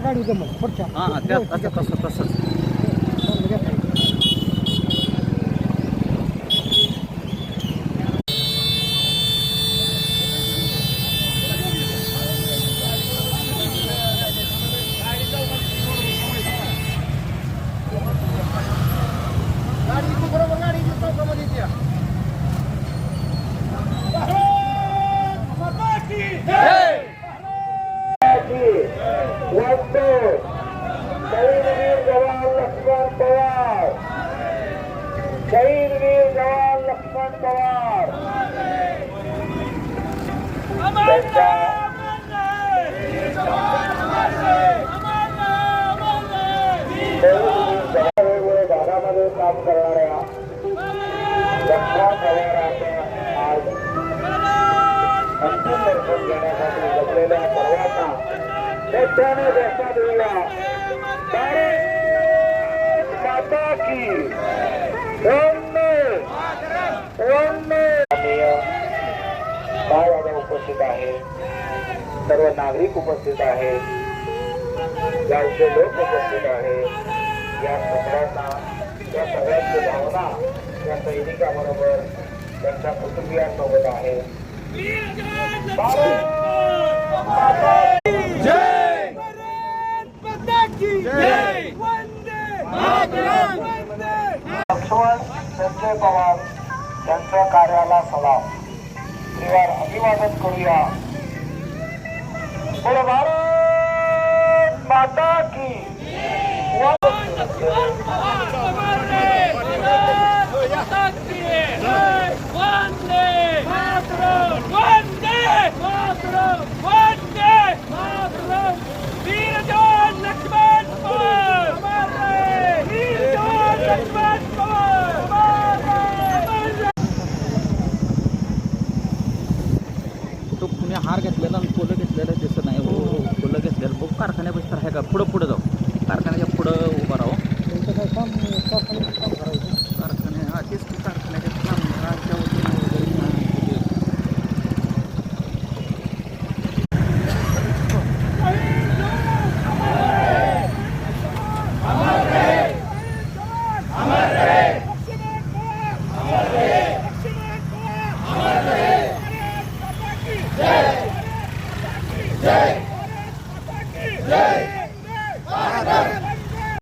गाडी जमल. पुढच्या. हां हां त्या तसं तसं तसंच. शहीदवीर जवान लक्ष्मण पवार। त्यांच्या शहीदवीर जवान काम करणाऱ्या लक्ष्मण पवारांच्या आज अंतिम दर्शन घेण्यासाठी जमलेल्या सर्वांना मोठ्याने देशा देऊया भारत माता की। वंदे उपस्थित आहे. सर्व नागरिक उपस्थित आहे. गावचे लोक उपस्थित आहे. या सगळ्यांना या सगळ्यांची भावना या सैनिकाबरोबर त्यांच्या कुटुंबियांसोबत आहे भारत माता लक्ष्मण संजय पवार यांच्या कार्याला सलाम. परिवार अभिवादन करूया. बोलो भारत माता की. तुम्ही हार घेतलेला आणि फुलं घेतलेलं दिसत नाही. हो, हो फुलं घेतलेलं. बघ कारखान्यापासून आहे का? पुढं पुढं जाऊ. कारखान्याच्या जय